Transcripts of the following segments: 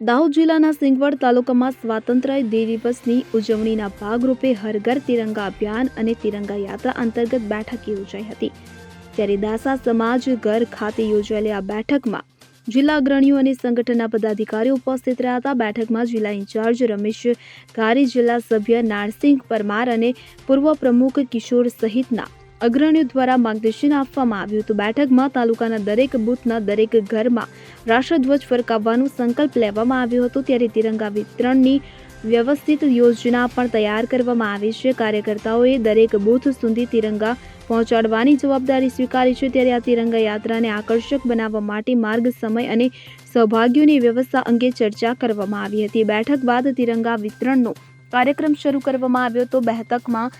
દાહોદ જિલ્લાના સિંગવડ તાલુકામાં સ્વાતંત્ર્ય દિવસની ઉજવણીના ભાગરૂપે હર ઘર તિરંગા અભિયાન અને તિરંગા યાત્રા અંતર્ગત બેઠક યોજાઈ હતી. ત્યારે દાસા સમાજ ઘર ખાતે યોજાયેલી આ બેઠકમાં જિલ્લા અગ્રણીઓ અને સંગઠનના પદાધિકારીઓ ઉપસ્થિત રહ્યા હતા. બેઠકમાં જિલ્લા ઇન્ચાર્જ રમેશ ગારી જિલ્લા સભ્ય નારસિંહ પરમાર અને પૂર્વ પ્રમુખ કિશોર સહિતના અગ્રણીઓ દ્વારા માર્ગદર્શન આપવામાં આવ્યું હતું. બેઠકમાં તાલુકાના દરેક બૂથના દરેક ઘરમાં રાષ્ટ્રધ્વજ ફરકાવવાનો સંકલ્પ લેવામાં આવ્યો હતો. ત્યારે તિરંગા વિતરણની વ્યવસ્થિત યોજના પણ તૈયાર કરવામાં આવી છે. કાર્યકર્તાઓએ દરેક બૂથ સુધી તિરંગા પહોંચાડવાની જવાબદારી સ્વીકારી છે. ત્યારે આ તિરંગા યાત્રાને આકર્ષક બનાવવા માટે માર્ગ, સમય અને સૌભાગ્યોની વ્યવસ્થા અંગે ચર્ચા કરવામાં આવી હતી. બેઠક બાદ તિરંગા વિતરણનો કાર્યક્રમ શરૂ કરવામાં આવ્યો તો બેઠકમાં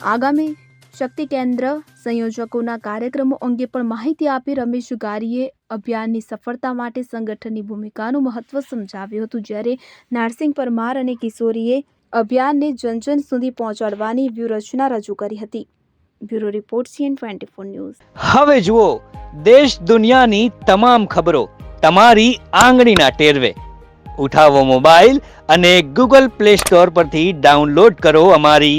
આગામી શક્તિ કેન્દ્ર સંયોજકોના કાર્યક્રમો અંગે પણ માહિતી આપી રમેશ ગારીએ અભિયાનની સફળતા માટે સંગઠનની ભૂમિકાનું મહત્વ સમજાવ્યું હતું. જ્યારે નારસિંહ પરમાર અને કિશોરીએ અભિયાનને જન જન સુધી પહોંચાડવાની વ્યૂહરચના રજૂ કરી હતી. Bureau report CN twenty four news. હવે જુઓ, દેશ દુનિયાની તમામ ખબરો તમારી આંગળીના ટેરવે. ઉઠાવો મોબાઈલ અને ગૂગલ પ્લે સ્ટોર પરથી ડાઉનલોડ કરો અમારી